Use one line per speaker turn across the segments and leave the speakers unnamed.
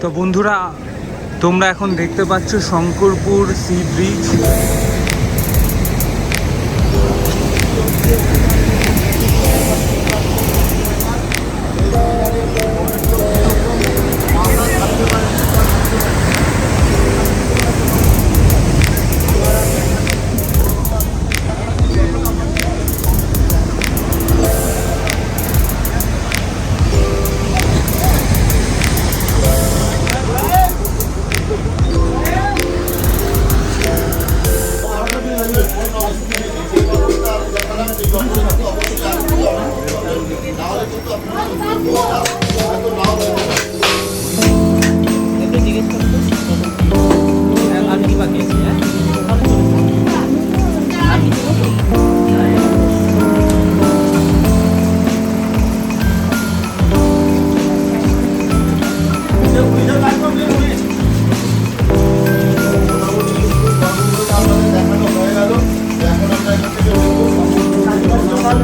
তো বন্ধুরা তোমরা এখন দেখতে পাচ্ছ শঙ্করপুর সি ব্রিজ। 그냥 তো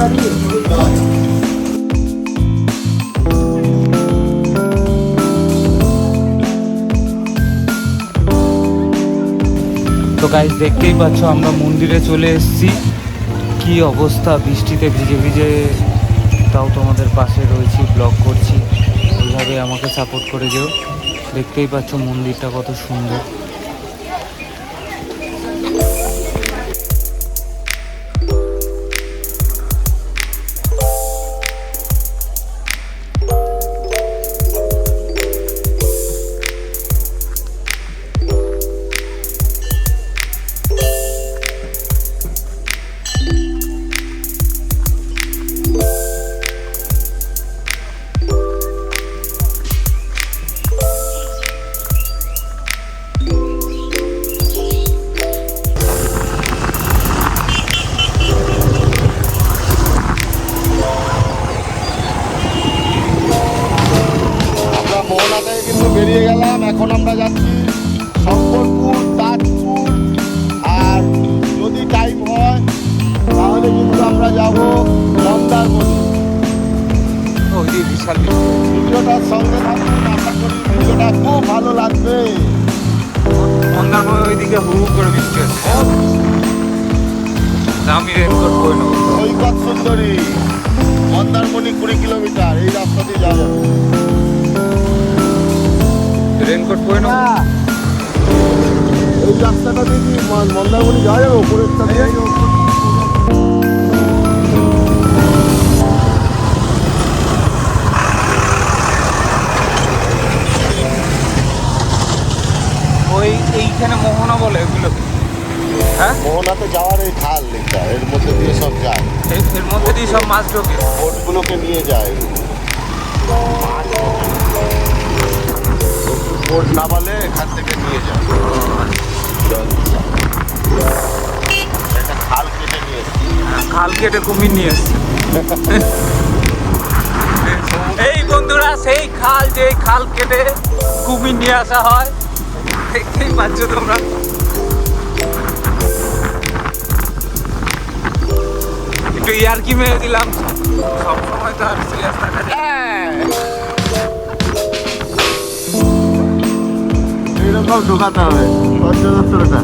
গাইজ দেখতেই পাচ্ছ, আমরা মন্দিরে চলে এসেছি। কি অবস্থা, বৃষ্টিতে ভিজে ভিজে? তাও তোমাদের পাশে রয়েছি ব্লগ করছি। এইভাবে আমাকে সাপোর্ট করে যেও। দেখতেই পাচ্ছ মন্দিরটা কত সুন্দর।
বেরিয়ে গেলাম এখন আমরা যাচ্ছি শঙ্করপুর তাজপুর। আর যদি টাইম হয় তাহলে কিন্তু আমরা যাব মন্দারমণি
ওই বিশাল
ভিডিওটার সঙ্গে থাকুন আশা করি ভিডিওটা খুব ভালো লাগবে।
মন্দারমণি ওইদিকে হু হু করে বৃষ্টি হচ্ছে। আমি রেনকোট করে নেব।
সৈকত সুন্দরী মন্দারমণি কুড়ি কিলোমিটার এই রাস্তা দিয়ে যাওয়া যাবে।
রেনকোট করে নেব।
এই রাস্তাটা দিয়ে কি ম- মন্দারমণি যাওয়া যাবে উপরের দিয়ে?
ওই এইখানে মোহনা বলে এগুলো হ্যাঁ?
মোহনাতে যাওয়ার এই খাল এটা এর মধ্যে দিয়ে সব যায়।
এর এর মধ্যে দিয়ে সব মাছ ঢোকে।
বোটগুলোকে নিয়ে যায়। বোট নামালে এখান থেকে নিয়ে এসেছি।
খাল কেটে কুমির নিয়ে এসছে। এই বন্ধুরা, সেই খাল যে খাল কেটে কুমির নিয়ে আসা হয়, দেখতেই পাচ্ছ তোমরা। একটু ইয়ারকি মেরে দিলাম। সবসময় তো আর সিরিয়াস থাকা যায়
ঢোকাতে হবে। পঞ্চদত্তরটা